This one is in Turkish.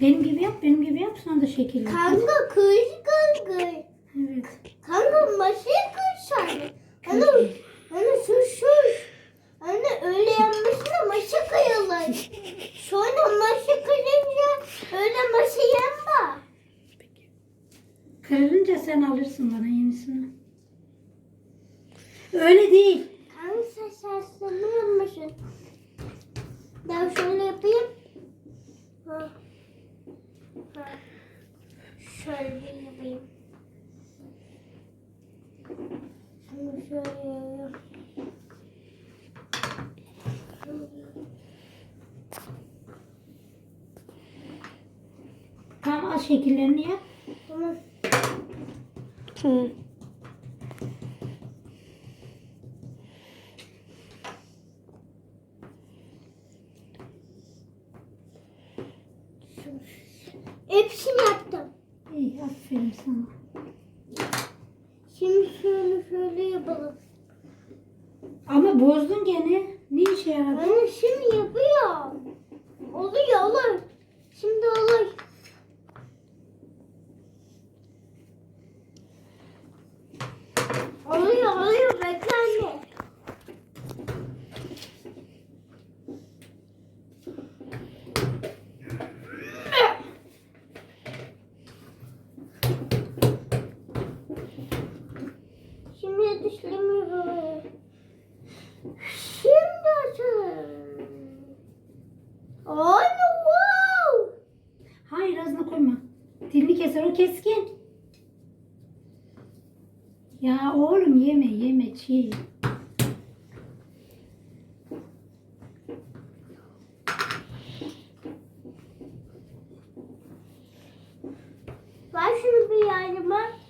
Benim gibi yap, benim gibi yap sonra da şekil yap. Kanka kız kanka. Evet. Kanka masaya kırsan. Hani, hani şu şu. Hani öyle yapmışsın masa kayılır. Sonra masa kırınca öyle masa yanma. Kırılınca sen alırsın bana yenisini. Öyle değil. Kanka sen saçlarını yapmışsın. Ben şöyle yapayım. Ha. Ha. Şöyle yapayım. Şunu şöyle. Tamam al şekillerini yap. Tamam. Hı. Hepsini yaptım. İyi aferin sana. Şimdi şöyle şöyle yapalım. Ama bozdun gene. Ne işe yaradı? Ben şimdi yapıyorum. Oluyor olur. Şimdi olur. Oluyor oluyor bekle anne. Şimdi dişlemiyorum. Şimdi açalım. Wow. Hayır ağzına koyma. Dilini keser o keskin. Ya oğlum yeme yeme çiğ. Ver şunu bir yardıma.